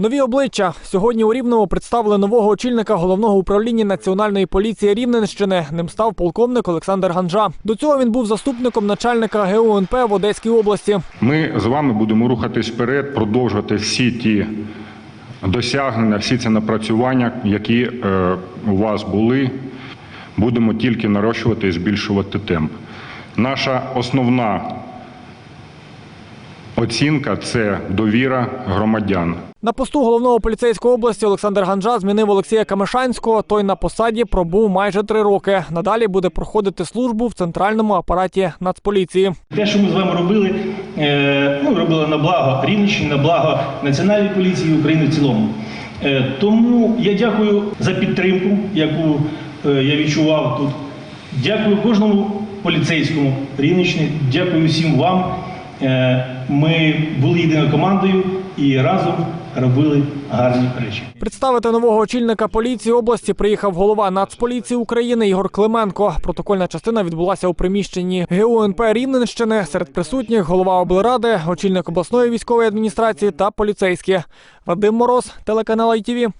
Нові обличчя сьогодні у Рівному представили нового очільника головного управління національної поліції Рівненщини. Ним став полковник Олександр Ганжа. До цього він був заступником начальника ГУНП в Одеській області. Ми з вами будемо рухатись вперед, продовжувати всі ті досягнення, всі ці напрацювання, які е, у вас були. Будемо тільки нарощувати і збільшувати темп. Наша основна оцінка це довіра громадян. На посту головного поліцейської області Олександр Ганжа змінив Олексія Камишанського. Той на посаді пробув майже три роки. Надалі буде проходити службу в центральному апараті Нацполіції. Те, що ми з вами робили, е, ну, робили на благо Рівненщини, на благо Національної поліції України в цілому. Е, Тому я дякую за підтримку, яку е, я відчував тут. Дякую кожному поліцейському Рівненщини, дякую всім вам. Е, Ми були єдиною командою і разом робили гарні речі. Представити нового очільника поліції області приїхав голова Нацполіції України Ігор Клименко. Протокольна частина відбулася у приміщенні ГУНП Рівненщини. Серед присутніх голова облради, очільник обласної військової адміністрації та поліцейські. Вадим Мороз, телеканал ITV.